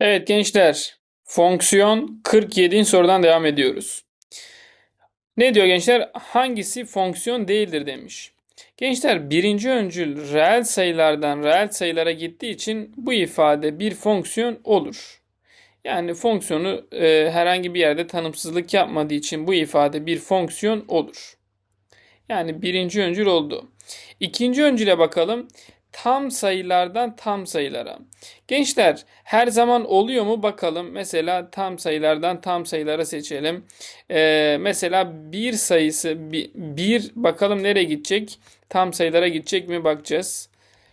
Evet gençler, fonksiyon 47. sorudan devam ediyoruz. Ne diyor gençler? Hangisi fonksiyon değildir demiş. Gençler birinci öncül reel sayılardan reel sayılara gittiği için bu ifade bir fonksiyon olur. Yani fonksiyonu e, herhangi bir yerde tanımsızlık yapmadığı için bu ifade bir fonksiyon olur. Yani birinci öncül oldu. İkinci öncüle bakalım. Tam sayılardan tam sayılara. Gençler her zaman oluyor mu bakalım. Mesela tam sayılardan tam sayılara seçelim. Ee, mesela bir sayısı bir, bir bakalım nereye gidecek? Tam sayılara gidecek mi bakacağız.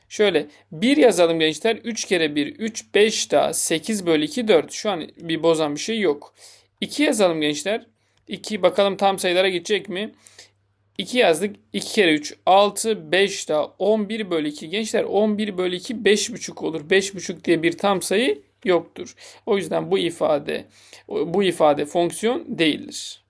Şöyle 1 yazalım gençler. 3 kere 1 3 5 daha 8 bölü 2 4. Şu an bir bozan bir şey yok. 2 yazalım gençler. 2 bakalım tam sayılara gidecek mi? 2 yazdık. 2 kere 3 6 5 daha 11 bölü 2. Gençler 11 bölü 2 5,5 olur. 5,5 diye bir tam sayı yoktur. O yüzden bu ifade bu ifade fonksiyon değildir.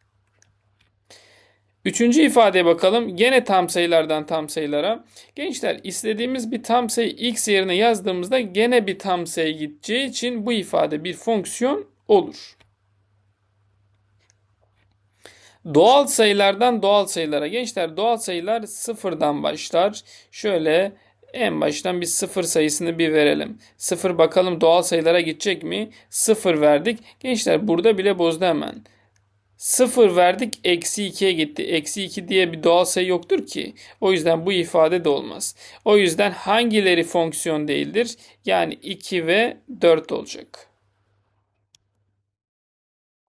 Üçüncü ifadeye bakalım. Gene tam sayılardan tam sayılara. Gençler istediğimiz bir tam sayı x yerine yazdığımızda gene bir tam sayı gideceği için bu ifade bir fonksiyon olur. Doğal sayılardan doğal sayılara. Gençler doğal sayılar sıfırdan başlar. Şöyle en baştan bir sıfır sayısını bir verelim. Sıfır bakalım doğal sayılara gidecek mi? Sıfır verdik. Gençler burada bile bozdu hemen. Sıfır verdik eksi 2'ye gitti. Eksi 2 diye bir doğal sayı yoktur ki. O yüzden bu ifade de olmaz. O yüzden hangileri fonksiyon değildir? Yani 2 ve 4 olacak.